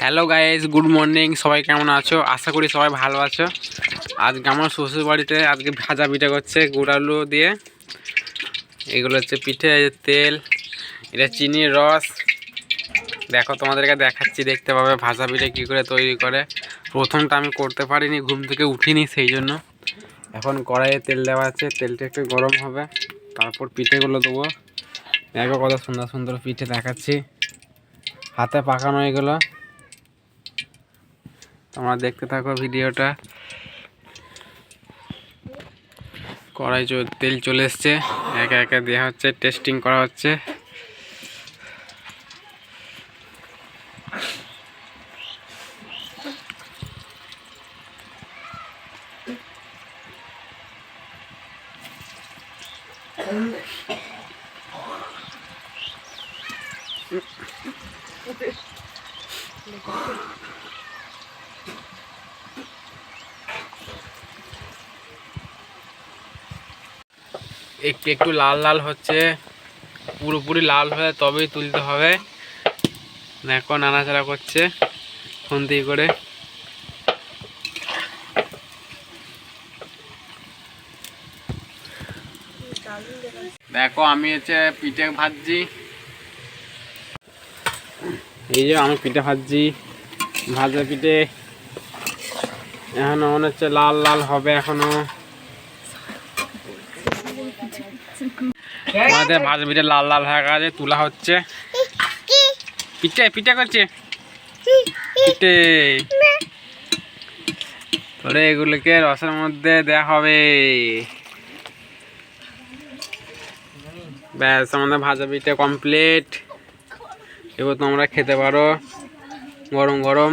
Hello guys good morning সবাই কেমন আছো? আশা করি সবাই ভালো আছো। আজকে আমার শ্বশুর বাড়িতে আজকে ভাজা পিঠা করছে, গুড় আলু দিয়ে। এগুলো হচ্ছে পিঠে তেল, এটা চিনির রস। দেখো, তোমাদেরকে দেখাচ্ছি, দেখতে পাবে ভাজা পিঠে কী করে তৈরি করে। প্রথমটা আমি করতে পারিনি, ঘুম থেকে উঠিনি সেই জন্য। এখন কড়াইয়ে তেল দেওয়া আছে, তেলটা একটু গরম হবে। তারপর পিঠেগুলো দেবো। দেখো কত সুন্দর সুন্দর পিঠে দেখাচ্ছি। হাতে পাকানো এগুলো। তোমরা দেখতে থাকো ভিডিওটা। কড়াই তেল চলে এসছে। একে একে দেওয়া হচ্ছে টেস্টিং করা হচ্ছে। একটু একটু লাল লাল হচ্ছে। পুরোপুরি লাল হয়ে তবেই তুলতে হবে। দেখো নাড়াচাড়া করছে খুন্তি করে। দেখো আমি হচ্ছে পিঠে ভাজছি। এই যে আমি পিঠে ভাজছি। ভাজা পিঠে। এখনও মনে হচ্ছে লাল লাল হবে এখনও। আমাদের ভাজা পিঠে লাল লাল হয়ে গেছে, তোলা হচ্ছে। পিঠে পিঠে করছে? পিঠে। তোরে এগুলোকে রসের মধ্যে দেওয়া হবে। ব্যাস, আমাদের ভাজা পিঠে কমপ্লিট এবার তোমরা খেতে পারো। গরম গরম।